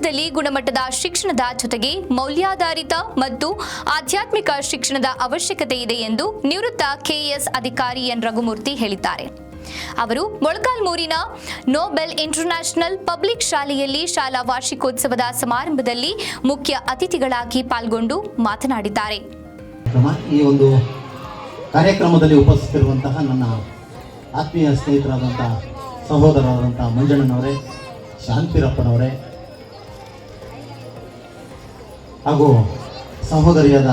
ಶಾಲೆಗಳಲ್ಲಿ ಗುಣಮಟ್ಟದ ಶಿಕ್ಷಣದ ಜೊತೆಗೆ ಮೌಲ್ಯಾಧಾರಿತ ಮತ್ತು ಆಧ್ಯಾತ್ಮಿಕ ಶಿಕ್ಷಣದ ಅವಶ್ಯಕತೆ ಇದೆ ಎಂದು ನಿವೃತ್ತ ಕೆಎಸ್ ಅಧಿಕಾರಿ ಎನ್ ರಘುಮೂರ್ತಿ ಹೇಳಿದ್ದಾರೆ. ಅವರು ಮೊಳಕಾಲ್ಮೂರಿನ ನೋಬೆಲ್ ಇಂಟರ್ನ್ಯಾಷನಲ್ ಪಬ್ಲಿಕ್ ಶಾಲೆಯಲ್ಲಿ ಶಾಲಾ ವಾರ್ಷಿಕೋತ್ಸವದ ಸಮಾರಂಭದಲ್ಲಿ ಮುಖ್ಯ ಅತಿಥಿಗಳಾಗಿ ಪಾಲ್ಗೊಂಡು ಮಾತನಾಡಿದ್ದಾರೆ. ಈ ಒಂದು ಕಾರ್ಯಕ್ರಮದಲ್ಲಿ ಉಪಸ್ಥಿತಿರುವಂತಹ ನನ್ನ ಆತ್ಮೀಯ ಸ್ನೇಹಿತರಾದಂಥ ಸಹೋದರರಾದಂಥ ಮಂಜಣ್ಣನವರೇ, ಶಾಂತಿರಪ್ಪನವರೇ ಹಾಗೂ ಸಹೋದರಿಯಾದ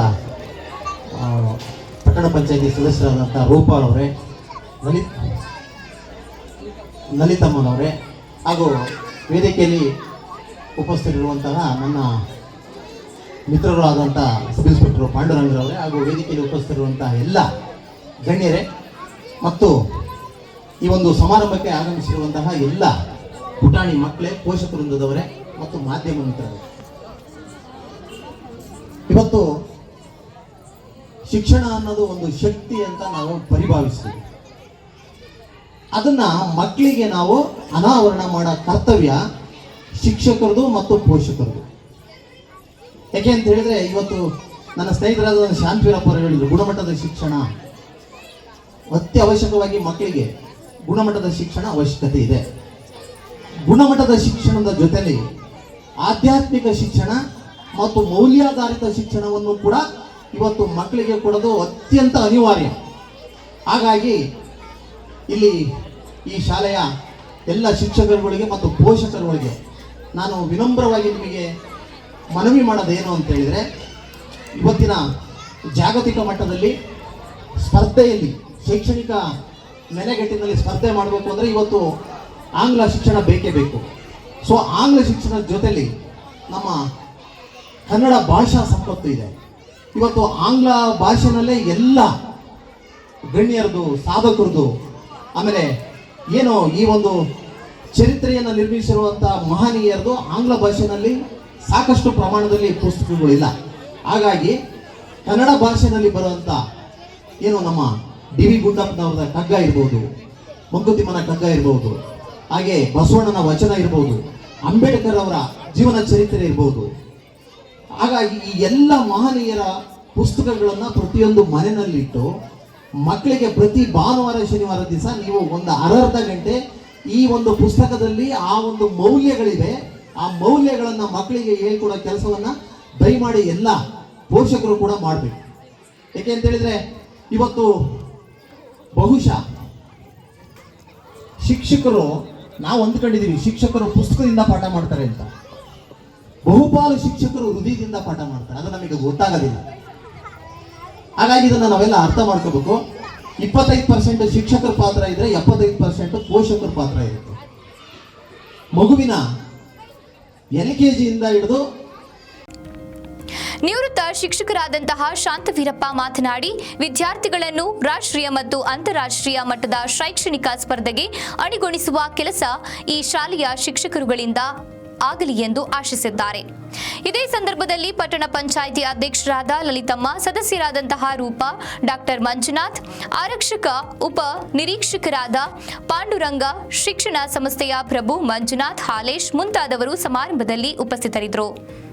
ಪಟ್ಟಣ ಪಂಚಾಯತಿ ಸದಸ್ಯರಾದಂಥ ರೂಪಾಲ್ ಅವರೇ ಲಲಿತ್ ಲಲಿತಮ್ಮನವರೇ ಹಾಗೂ ವೇದಿಕೆಯಲ್ಲಿ ಉಪಸ್ಥಿತರಿರುವಂತಹ ನನ್ನ ಮಿತ್ರರಾದಂಥ ಸಬ್ ಇನ್ಸ್ಪೆಕ್ಟರ್ ಪಾಂಡುರಂಗರವರೇ ಹಾಗೂ ವೇದಿಕೆಯಲ್ಲಿ ಉಪಸ್ಥಿತಿರುವಂತಹ ಎಲ್ಲ ಗಣ್ಯರೇ, ಮತ್ತು ಈ ಒಂದು ಸಮಾರಂಭಕ್ಕೆ ಆಗಮಿಸಿರುವಂತಹ ಎಲ್ಲ ಪುಟಾಣಿ ಮಕ್ಕಳೇ ಪೋಷಕ ವೃಂದದವರೇ ಮತ್ತು ಮಾಧ್ಯಮ ಮಿತ್ರರೇ. ಇವತ್ತು ಶಿಕ್ಷಣ ಅನ್ನೋದು ಒಂದು ಶಕ್ತಿ ಅಂತ ನಾವು ಪರಿಭಾವಿಸ್ತೀವಿ. ಅದನ್ನ ಮಕ್ಕಳಿಗೆ ನಾವು ಅನಾವರಣ ಮಾಡೋ ಕರ್ತವ್ಯ ಶಿಕ್ಷಕರದು ಮತ್ತು ಪೋಷಕರದು. ಯಾಕೆ ಅಂತ ಹೇಳಿದ್ರೆ ಇವತ್ತು ನನ್ನ ಸ್ನೇಹಿತರಾದ ಅವರು ಹೇಳಿದ್ರು, ಗುಣಮಟ್ಟದ ಶಿಕ್ಷಣ ಅತ್ಯವಶ್ಯಕವಾಗಿ ಮಕ್ಕಳಿಗೆ ಗುಣಮಟ್ಟದ ಶಿಕ್ಷಣ ಅವಶ್ಯಕತೆ ಇದೆ. ಗುಣಮಟ್ಟದ ಶಿಕ್ಷಣದ ಜೊತೆಲಿ ಆಧ್ಯಾತ್ಮಿಕ ಶಿಕ್ಷಣ ಮತ್ತು ಮೌಲ್ಯಾಧಾರಿತ ಶಿಕ್ಷಣವನ್ನು ಕೂಡ ಇವತ್ತು ಮಕ್ಕಳಿಗೆ ಕೊಡೋದು ಅತ್ಯಂತ ಅನಿವಾರ್ಯ. ಹಾಗಾಗಿ ಇಲ್ಲಿ ಈ ಶಾಲೆಯ ಎಲ್ಲ ಶಿಕ್ಷಕರುಗಳಿಗೆ ಮತ್ತು ಪೋಷಕರುಗಳಿಗೆ ನಾನು ವಿನಮ್ರವಾಗಿ ನಿಮಗೆ ಮನವಿ ಮಾಡೋದೇನು ಅಂತ ಹೇಳಿದರೆ, ಇವತ್ತಿನ ಜಾಗತಿಕ ಮಟ್ಟದಲ್ಲಿ ಸ್ಪರ್ಧೆಯಲ್ಲಿ, ಶೈಕ್ಷಣಿಕ ನೆಲೆಗಟ್ಟಿನಲ್ಲಿ ಸ್ಪರ್ಧೆ ಮಾಡಬೇಕು ಅಂದರೆ ಇವತ್ತು ಆಂಗ್ಲ ಶಿಕ್ಷಣ ಬೇಕೇ ಬೇಕು. ಸೊ ಆಂಗ್ಲ ಶಿಕ್ಷಣದ ಜೊತೆಯಲ್ಲಿ ನಮ್ಮ ಕನ್ನಡ ಭಾಷಾ ಸಂಪತ್ತು ಇದೆ. ಇವತ್ತು ಆಂಗ್ಲ ಭಾಷೆನಲ್ಲೇ ಎಲ್ಲ ಗಣ್ಯರದು ಸಾಧಕರದು ಆಮೇಲೆ ಏನು ಈ ಒಂದು ಚರಿತ್ರೆಯನ್ನು ನಿರ್ಮಿಸಿರುವಂಥ ಮಹನೀಯರದು ಆಂಗ್ಲ ಭಾಷೆನಲ್ಲಿ ಸಾಕಷ್ಟು ಪ್ರಮಾಣದಲ್ಲಿ ಪುಸ್ತಕಗಳಿಲ್ಲ ಹಾಗಾಗಿ ಕನ್ನಡ ಭಾಷೆಯಲ್ಲಿ ಬರುವಂಥ ಏನು ನಮ್ಮ ಡಿ ವಿ ಗುಂಡಪ್ಪನವ್ರದ ಕಗ್ಗ ಇರ್ಬೋದು, ಮಂಕುತಿಮ್ಮನ ಕಗ್ಗ ಇರ್ಬೋದು, ಹಾಗೆ ಬಸವಣ್ಣನ ವಚನ ಇರ್ಬೋದು ಅಂಬೇಡ್ಕರ್ ಅವರ ಜೀವನ ಚರಿತ್ರೆ ಇರ್ಬೋದು ಹಾಗಾಗಿ ಈ ಎಲ್ಲ ಮಹನೀಯರ ಪುಸ್ತಕಗಳನ್ನು ಪ್ರತಿಯೊಂದು ಮನೆಯಲ್ಲಿಟ್ಟು ಮಕ್ಕಳಿಗೆ ಪ್ರತಿ ಭಾನುವಾರ, ಶನಿವಾರ ದಿವಸ ನೀವು ಒಂದು ಅರ್ಧ ಗಂಟೆ ಈ ಒಂದು ಪುಸ್ತಕದಲ್ಲಿ ಆ ಒಂದು ಮೌಲ್ಯಗಳಿವೆ. ಆ ಮೌಲ್ಯಗಳನ್ನು ಮಕ್ಕಳಿಗೆ ಹೇಳ್ಕೊಡೋ ಕೆಲಸವನ್ನ ದಯಮಾಡಿ ಎಲ್ಲ ಪೋಷಕರು ಕೂಡ ಮಾಡಬೇಕು. ಯಾಕೆ ಅಂತ ಹೇಳಿದ್ರೆ, ಇವತ್ತು ಬಹುಶಃ ಶಿಕ್ಷಕರು, ನಾವು ಅಂದ್ಕೊಂಡಿದ್ದೀವಿ ಶಿಕ್ಷಕರು ಪುಸ್ತಕದಿಂದ ಪಾಠ ಮಾಡ್ತಾರೆ ಅಂತ. ಬಹುಪಾಲು ಶಿಕ್ಷಕರು ಹೃದಯದಿಂದ ಪಾಠ ಮಾಡ್ತಾರೆ. ಅದು ನಮಗೆ ಗೊತ್ತಾಗೋದಿಲ್ಲ. ಹಾಗಾಗಿ ಇದನ್ನು ನಾವೆಲ್ಲ ಅರ್ಥ ಮಾಡ್ಕೋಬೇಕು. ಇಪ್ಪತ್ತೈದು ಪರ್ಸೆಂಟ್ ಶಿಕ್ಷಕರ ಪಾತ್ರ ಇದ್ರೆ ಎಪ್ಪತ್ತೈದು ಪರ್ಸೆಂಟ್ ಪೋಷಕರ ಪಾತ್ರ ಇರುತ್ತೆ. ಮಗುವಿನ ಎಲ್ ಕೆ ಜಿಯಿಂದ ಹಿಡಿದು ನಿವೃತ್ತ ಶಿಕ್ಷಕರಾದಂತಹ ಶಾಂತವೀರಪ್ಪ ಮಾತನಾಡಿ, ವಿದ್ಯಾರ್ಥಿಗಳನ್ನು ರಾಷ್ಟ್ರೀಯ ಮತ್ತು ಅಂತಾರಾಷ್ಟ್ರೀಯ ಮಟ್ಟದ ಶೈಕ್ಷಣಿಕ ಸ್ಪರ್ಧೆಗೆ ಅಣಿಗೊಳಿಸುವ ಕೆಲಸ ಈ ಶಾಲೆಯ ಶಿಕ್ಷಕರುಗಳಿಂದ ಆಗಲಿ ಎಂದು ಆಶಿಸಿದ್ದಾರೆ. ಇದೇ ಸಂದರ್ಭದಲ್ಲಿ ಪಟ್ಟಣ ಪಂಚಾಯಿತಿ ಅಧ್ಯಕ್ಷರಾದ ಲಲಿತಮ್ಮ, ಸದಸ್ಯರಾದಂತಹ ರೂಪಾ, ಡಾಕ್ಟರ್ ಮಂಜುನಾಥ್, ಆರಕ್ಷಕ, ಉಪ ನಿರೀಕ್ಷಕರಾದ ಪಾಂಡುರಂಗ, ಶಿಕ್ಷಣ ಸಂಸ್ಥೆಯ ಪ್ರಭು ಮಂಜುನಾಥ್, ಹಾಲೇಶ್ ಮುಂತಾದವರು ಸಮಾರಂಭದಲ್ಲಿ ಉಪಸ್ಥಿತರಿದ್ದರು.